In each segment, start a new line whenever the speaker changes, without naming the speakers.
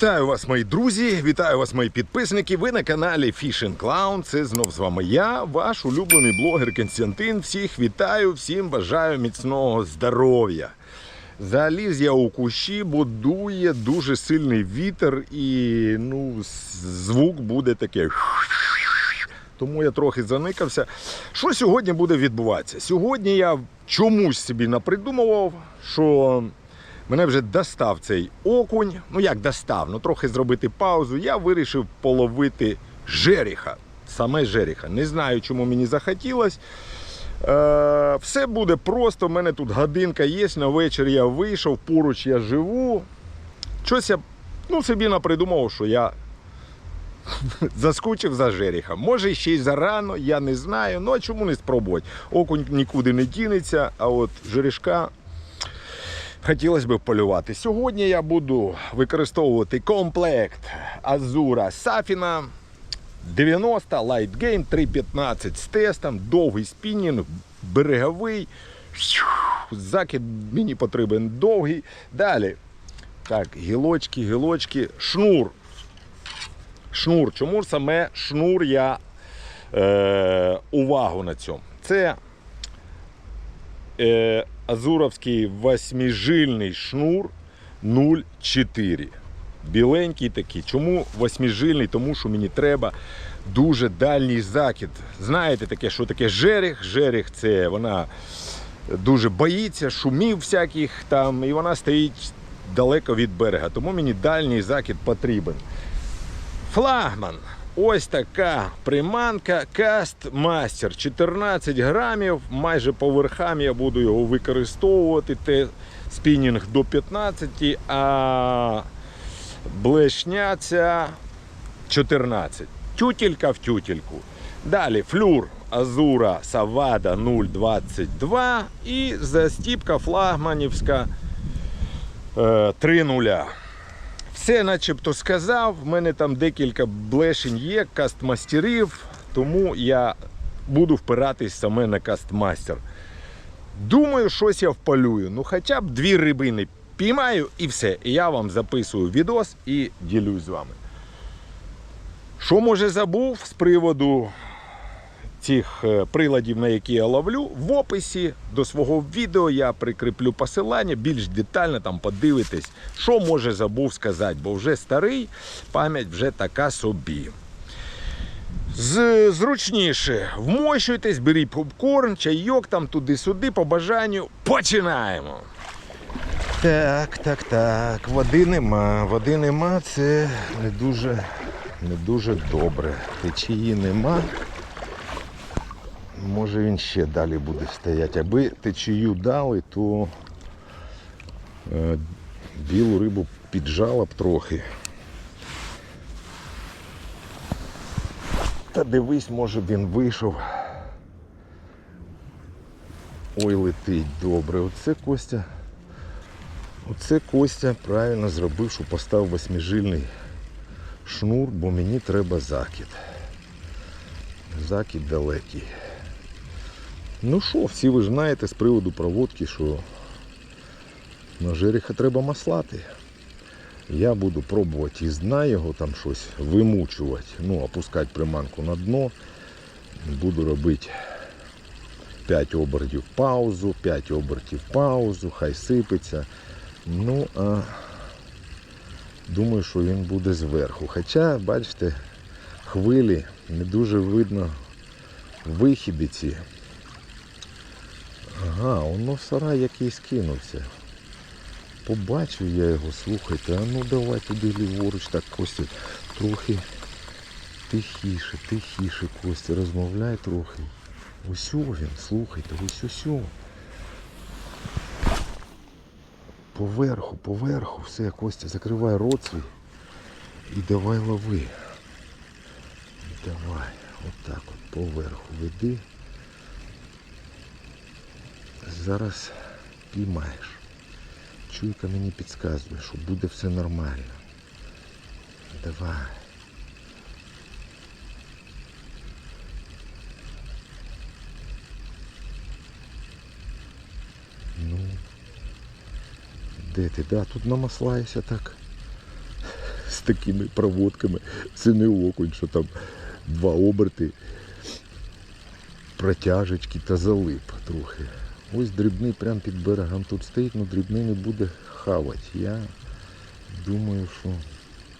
Вітаю вас, мої друзі! Вітаю вас, мої підписники. Ви на каналі Fishing Clown. Це знов з вами я, ваш улюблений блогер Константин. Всіх вітаю, всім бажаю міцного здоров'я. Заліз я у кущі, бо дує дуже сильний вітер і ну, звук буде таке. Тому я трохи заникався. Що сьогодні буде відбуватися? Сьогодні я чомусь собі напридумував, що мене вже достав цей окунь. Ну як достав, ну трохи зробити паузу. Я вирішив половити жеріха. Саме жеріха. Не знаю, чому мені захотілось. Е, все буде просто. У мене тут годинка є. На вечір я вийшов, поруч я живу. Щось я ну, собі напридумав, що я заскучив за жеріха. Може ще й зарано, я не знаю. Ну а чому не спробувати? Окунь нікуди не дінеться, а от жерішка хотілося б полювати. Сьогодні я буду використовувати комплект Азура Сафіна 90 Light Game 3.15 з тестом, довгий спінінг, береговий. Закид мені потрібен довгий. Далі. Так, гілочки, гілочки, шнур. Шнур. Чому саме шнур я е, увагу на цьому? Це е, азуровський восьмижильний шнур 0,4. Біленький такий. Чому восьмижильний? Тому що мені треба дуже дальній закид. Знаєте таке, що таке жеріх? Жеріх це вона дуже боїться, шумів всяких там, і вона стоїть далеко від берега. Тому мені дальній закид потрібен. Флагман. Ось така приманка Cast Master. 14 грамів. Майже по верхам я буду його використовувати. Те спінінг до 15, а блешня ця 14. Тютелька в тютельку. Далі флюр Азура Савада 022 і застіпка флагманівська е, 3.0. Все начебто сказав. В мене там декілька блешень є, кастмастерів, тому я буду впиратись саме на кастмастер. Думаю, щось я впалюю. Ну хоча б дві рибини піймаю і все. Я вам записую відос і ділюсь з вами. Що може забув з приводу цих е, приладів, на які я ловлю, в описі до свого відео я прикріплю посилання, більш детально там подивитесь, що може забув сказати, бо вже старий, пам'ять вже така собі. З, зручніше, вмощуйтесь, беріть попкорн, чайок там туди-сюди, по бажанню. Починаємо. Так, так, так. Води нема. Води нема, це не дуже, не дуже добре. Течії нема. Може він ще далі буде стояти. Аби течію дали, то е, білу рибу піджала б трохи. Та дивись, може б він вийшов. Ой, летить добре. Оце Костя. Оце Костя правильно зробив, що поставив восьмижильний шнур, бо мені треба закид. Закид далекий. Ну що, всі ви знаєте з приводу проводки, що на жереха треба маслати. Я буду пробувати із дна його там щось вимучувати, ну, опускати приманку на дно. Буду робити 5 обертів паузу, 5 обертів паузу, хай сипеться. Ну, а думаю, що він буде зверху. Хоча, бачите, хвилі не дуже видно вихіди ці. Ага, воно в сарай якийсь кинувся. Побачив я його, слухайте, а ну давай туди ліворуч, так Костя, трохи тихіше, тихіше, Костя, розмовляй трохи. Ось він, слухайте, ось ось. Поверху, поверху, все, Костя, закривай рот свій і давай лови. Давай, отак от поверху веди. Зараз піймаєш. Чуйка мені підказує, що буде все нормально. Давай. Ну. Де ти? Да, тут намаслаєшся так. з такими проводками. Це не окунь, що там два оберти, протяжечки та залип трохи. Ось дрібний прямо під берегом тут стоїть, але дрібний не буде хавати. Я думаю, що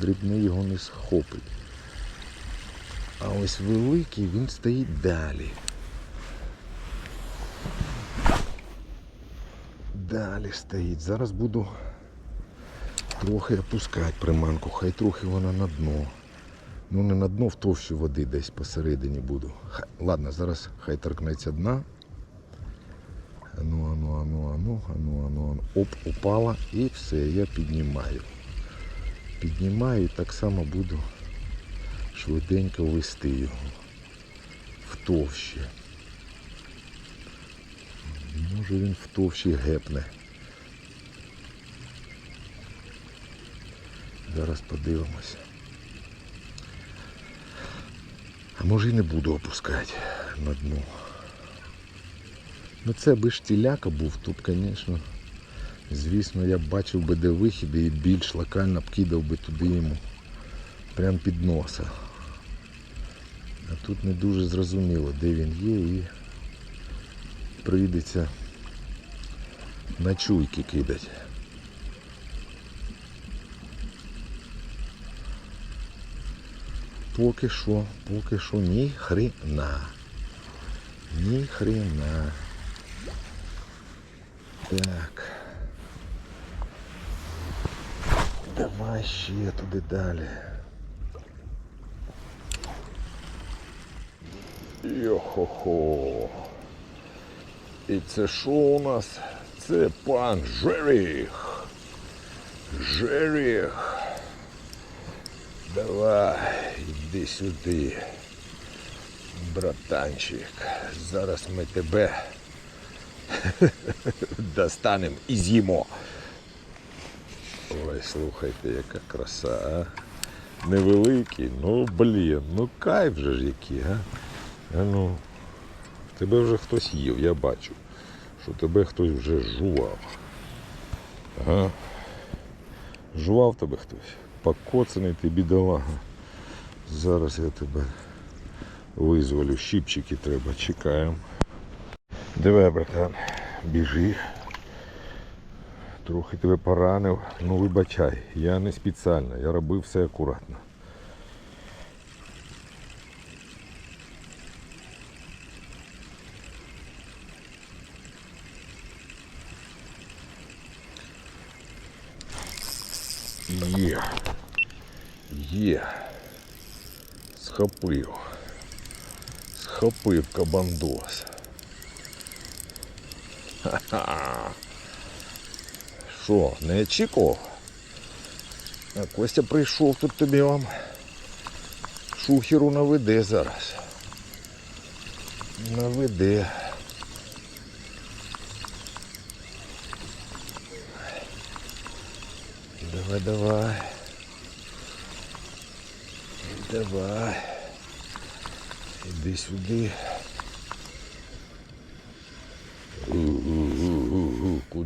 дрібний його не схопить. А ось великий він стоїть далі. Далі стоїть. Зараз буду трохи опускати приманку, хай трохи вона на дно. Ну не на дно, в товщу води десь посередині буду. Хай- Ладно, зараз хай торкнеться дна. Ану, ану, ану, ану, ану, ану, ану. Оп, упала і все, я піднімаю. Піднімаю і так само буду швиденько вести його в товщі. Може він в товщі гепне. Зараз подивимося. А може і не буду опускати на дно. Ну це би ж тіляка був тут, звісно. Звісно, я б бачив би де вихід і більш локально б кидав би туди йому. Прям під носа. А тут не дуже зрозуміло, де він є і прийдеться на чуйки кидати. Поки що, поки що ні хрена. Ні хрена. Так. Давай ще туди далі. Йо-хо-хо. І це що у нас? Це пан Жеріх. Жеріх. Давай, іди сюди. Братанчик. Зараз ми тебе достанемо і з'їмо. Ой, слухайте, яка краса, а. Невеликий, ну блін, ну кайф же ж який, а. а ну, тебе вже хтось їв, я бачу, що тебе хтось вже жував. Ага. Жував тебе хтось. Покоцаний ти бідолага. Зараз я тебе визволю. Щіпчики треба, чекаємо. Давай, братан, біжи. Трохи тебе поранив, ну вибачай, я не спеціально, я робив все акуратно. Є. Є. Схопив. Схопив кабандос. Що, не очікував? Костя прийшов тут тобі вам. Шухеру наведе зараз. Наведе. Давай, давай. Давай. Іди сюди.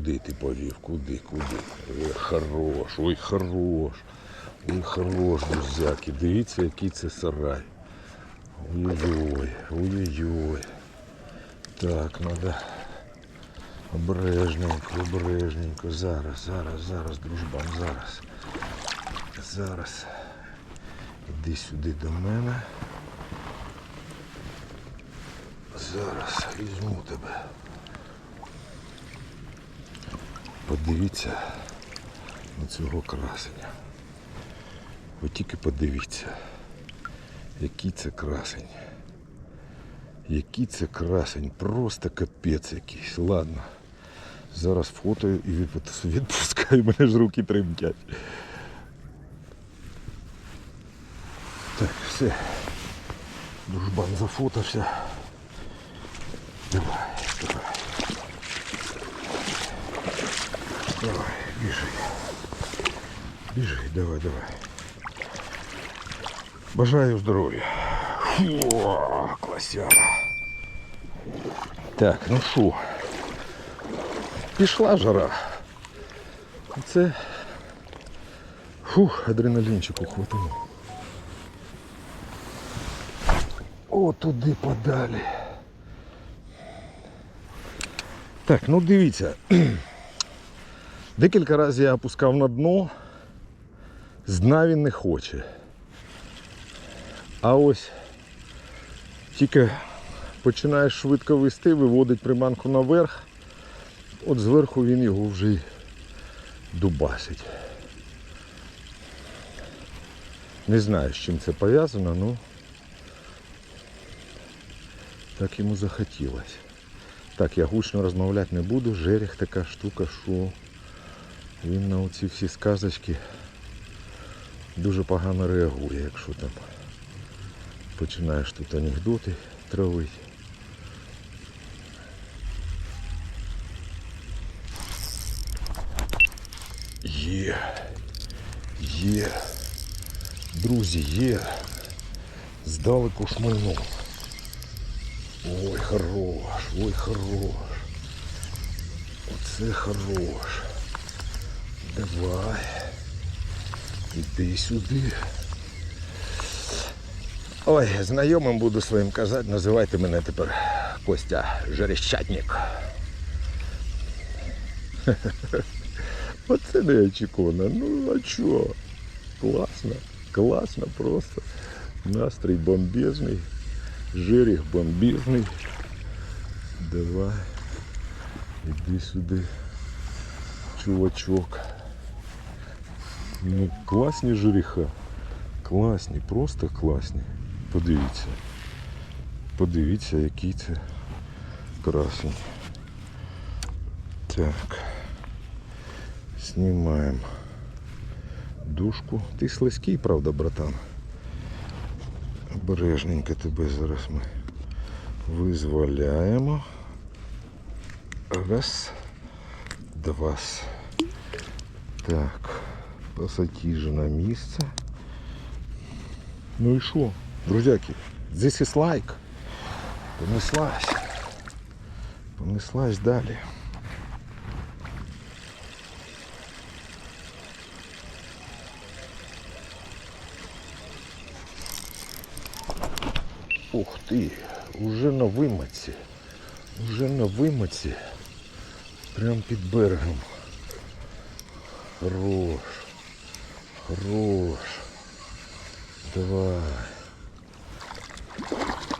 Куди ти повів? Куди, куди? Ой, хорош, ой, хорош. Ой, хорош, друзяки. Дивіться, який це сарай. Ой-ой-ой, ой-ой-ой. Так, надо обережненько, обережненько. Зараз, зараз, зараз, дружбан, зараз. Зараз. Іди сюди до мене. Зараз візьму тебе. Подивіться на цього красення. Ви тільки подивіться, який це красень. Який це красень, просто капець якийсь. Ладно. Зараз фотою і відпускаю, мене ж руки тремтять. Так, все. Дружбан зафотався. Давай, давай. Давай, біжи. Біжи, давай, давай. Бажаю здоров'я. Класяра. Так, ну що? Пішла жара. Це Фух, адреналінчику хватило. О, туди подалі. Так, ну дивіться. Декілька разів я опускав на дно, з дна він не хоче. А ось тільки починаєш швидко вести, виводить приманку наверх, от зверху він його вже й дубасить. Не знаю, з чим це пов'язано, ну так йому захотілося. Так, я гучно розмовляти не буду. Жеріх така штука, що він на оці всі сказочки дуже погано реагує, якщо там починаєш тут анекдоти травити. Є, є, друзі, є. Здалеку шмальнув. Ой, хорош, ой, хорош. Оце хорош. Давай. Іди сюди. Ой, знайомим буду своїм казати, називайте мене тепер Костя Жерещатник. Оце не очікувано. Ну а чого? Класно, класно просто. Настрій бомбезний. Жеріх бомбезний. Давай. Іди сюди. Чувачок. Ну, класні жереха. Класні, просто класні. Подивіться. Подивіться, який це красень. Так. Знімаємо дужку. Ти слизький, правда, братан? Обережненько тебе зараз ми визволяємо. Раз, два. Так, пасатіжі на місце. Ну і що, друзяки, this is like. Понеслась. Понеслась далі. Ух ти, уже на вимоці. Уже на вимоці. Прям під берегом. Хорош. Хорош. Давай.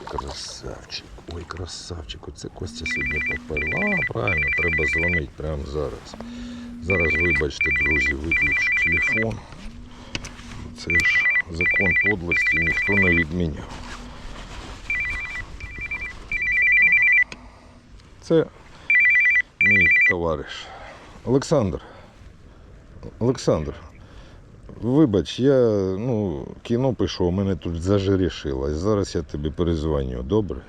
Красавчик. Ой, красавчик. Оце Костя сьогодні поперла. А, правильно, треба дзвонити прямо зараз. Зараз, вибачте, друзі, виключу телефон. Це ж закон подлості ніхто не відміняв. Це мій товариш. Олександр. Олександр. Вибач, я ну, кіно у мене тут зажирішилось. Зараз я тобі перезвоню, добре?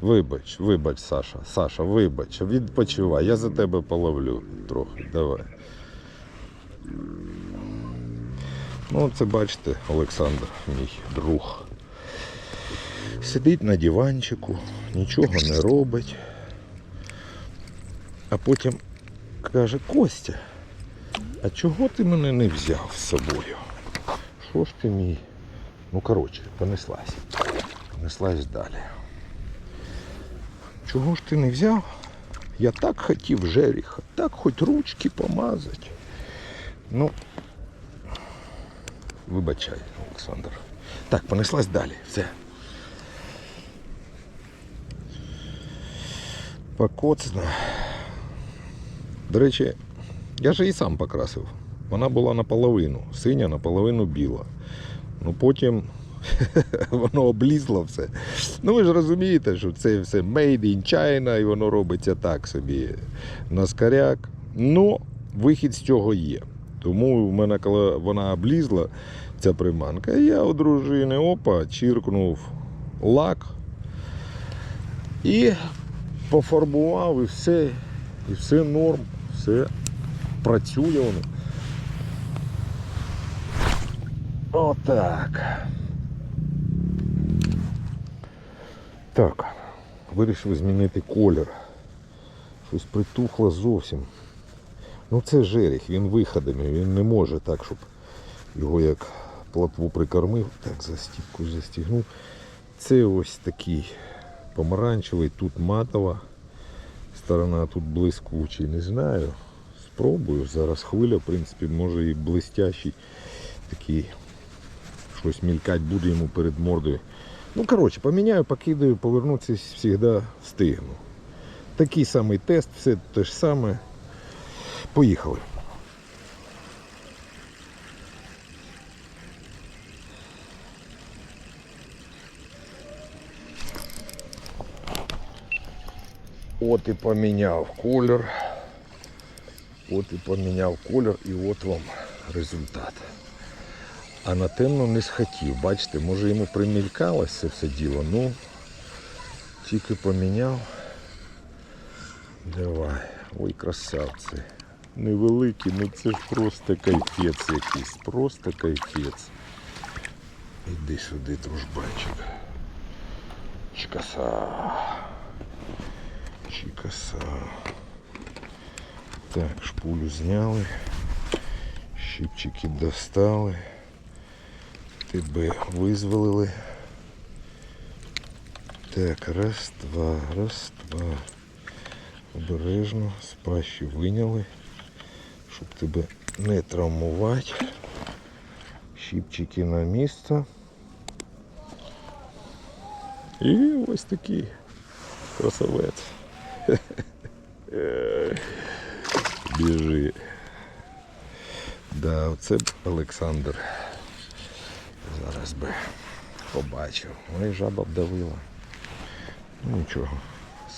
Вибач, вибач, Саша. Саша, вибач, відпочивай, я за тебе половлю трохи. Давай. Ну, це бачите, Олександр, мій друг. Сидить на диванчику, нічого не робить. А потім каже, Костя, а чого ти мене не взяв з собою? Що ж ти мій? Ну, коротше, понеслась. Понеслась далі. Чого ж ти не взяв? Я так хотів жеріха, так хоч ручки помазати. Ну, вибачай, Олександр. Так, понеслась далі. Все. Покоцна. До речі, я ж її сам покрасив. Вона була наполовину, синя, наполовину біла. Ну потім воно облізло все. Ну ви ж розумієте, що це все made in China і воно робиться так собі на скаряк. Ну, вихід з цього є. Тому в мене, коли вона облізла, ця приманка, я у дружини опа, чіркнув лак і пофарбував і все, і все норм, все працює воно. Отак. Так, вирішив змінити колір. Щось притухло зовсім. Ну це жеріх, він виходами, він не може так, щоб Його як платву прикормив, так застіпку застігнув. Це ось такий помаранчевий, тут матова сторона, тут блискучий. Не знаю. Спробую. Зараз хвиля, в принципі, може і блистящий такий. Щось мількать буде йому перед мордою. Ну, коротше, поміняю, покидаю, повернутися завжди встигну. Такий самий тест, все те ж саме. Поїхали. От і поміняв колір. От і поміняв колір і от вам результат. А на темно не схотів. Бачите, може йому примількалось це все діло. Ну, тільки поміняв. Давай. Ой, красавці. Невеликі, ну це ж просто кайфець якийсь. Просто кайфець. Іди сюди, дружбанчик. Чикаса. Чикаса. Так, шпулю зняли. Щипчики достали. Тебе визволили. Так, раз, два, раз, два. Обережно, з пащі виняли, щоб тебе не травмувати. Щипчики на місце. І ось такий красавець. Біжи. Да, оце б Олександр. Зараз би побачив. Ой, жаба вдавила. Ну нічого,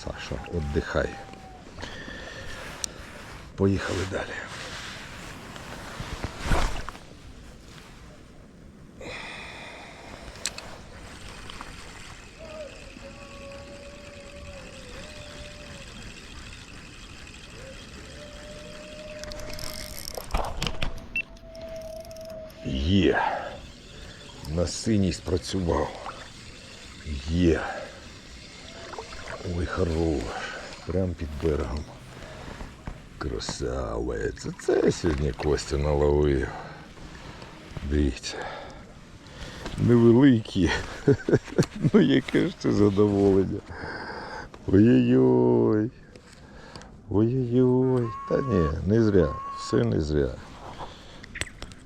Саша, віддихай. Поїхали далі. Є. На синій спрацював. Є. Ой, хорош. Прям під берегом. Красавець. Це сьогодні Костя наловив. Дивіться. Невеликі. ну яке ж це задоволення. Ой-ой-ой. Ой-ой-ой. Та ні, не зря. Все не зря.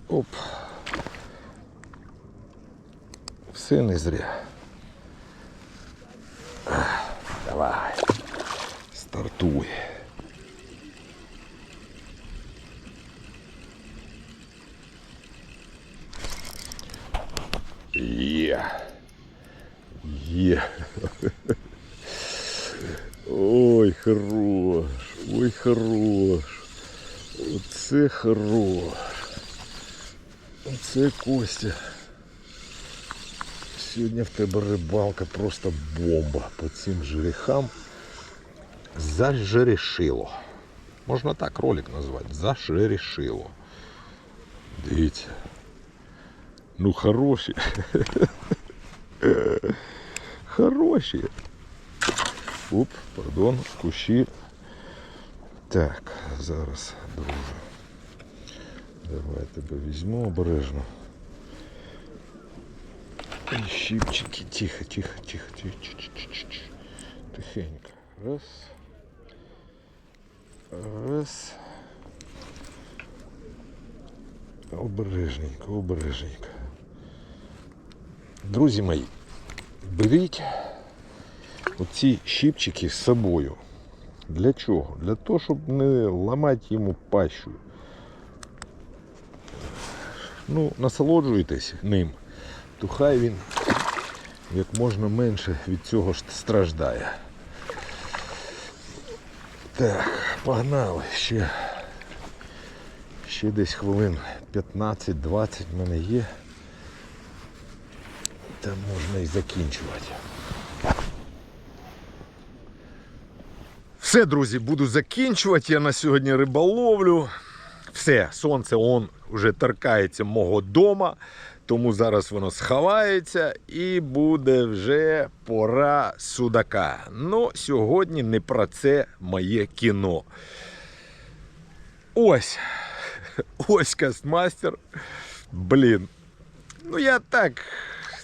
Оп. Все не зря. Давай. Стартуй. Є. Є. Ой, хорош. Ой, хорош. Оце хорош. Оце Костя. Сьогодні в тебе рибалка просто бомба по цим жерехам. Зажерешило. Можна так ролик назвати. Зажерешило. Дивіться. Ну хороші. Хороші. Оп, пардон, кущі. Так, зараз, друже. Давай я тебе візьму обережно. Щипчики, тихо, тихо, тихо, тихо, тихо, тихенько. Раз. Раз. Обережненько, обережненько. Друзі мої, беріть оці щипчики з собою. Для чого? Для того, щоб не ламати йому пащу. Ну, насолоджуйтесь ним то хай він як можна менше від цього ж страждає. Так, погнали ще. Ще десь хвилин 15-20 в мене є. Та можна і закінчувати. Все, друзі, буду закінчувати. Я на сьогодні риболовлю. Все, сонце он вже торкається мого дома, тому зараз воно сховається і буде вже пора судака. Ну, сьогодні не про це моє кіно. Ось. Ось кастмастер. Блін. Ну я так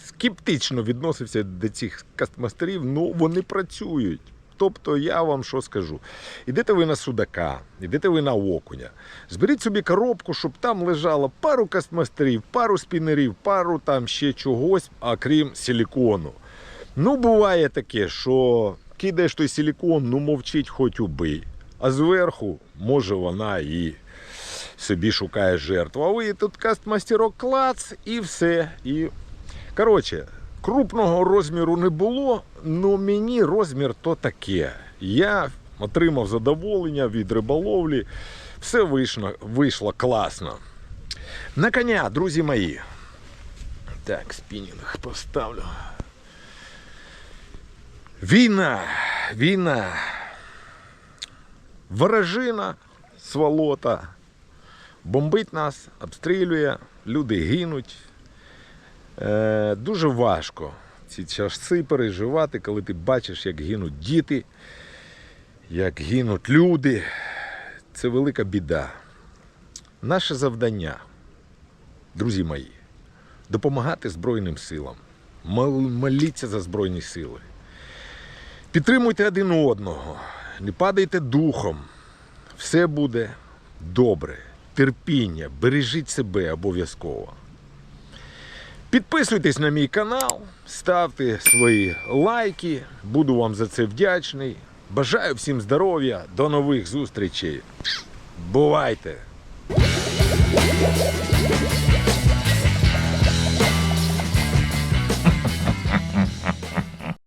скептично відносився до цих кастмастерів, ну вони працюють. Тобто я вам що скажу? Ідете ви на судака, ідете ви на окуня. Зберіть собі коробку, щоб там лежало пару кастмастерів, пару спінерів, пару там ще чогось, окрім силікону. Ну, буває таке, що кидаєш той силікон, ну мовчить хоч убий. А зверху, може, вона і собі шукає жертву. А ви тут кастмастерок клац і все. І... Коротше, крупного розміру не було, але мені розмір то таке. Я отримав задоволення від риболовлі. Все вийшло, вийшло класно. На коня, друзі мої. Так, спінінг поставлю. Війна, війна. Ворожина, сволота. Бомбить нас, обстрілює, люди гинуть. Е, дуже важко ці часи переживати, коли ти бачиш, як гинуть діти, як гинуть люди. Це велика біда. Наше завдання, друзі мої, допомагати Збройним силам. Моліться за Збройні сили. Підтримуйте один одного, не падайте духом. Все буде добре. Терпіння, бережіть себе обов'язково. Підписуйтесь на мій канал, ставте свої лайки. Буду вам за це вдячний. Бажаю всім здоров'я, до нових зустрічей. Бувайте!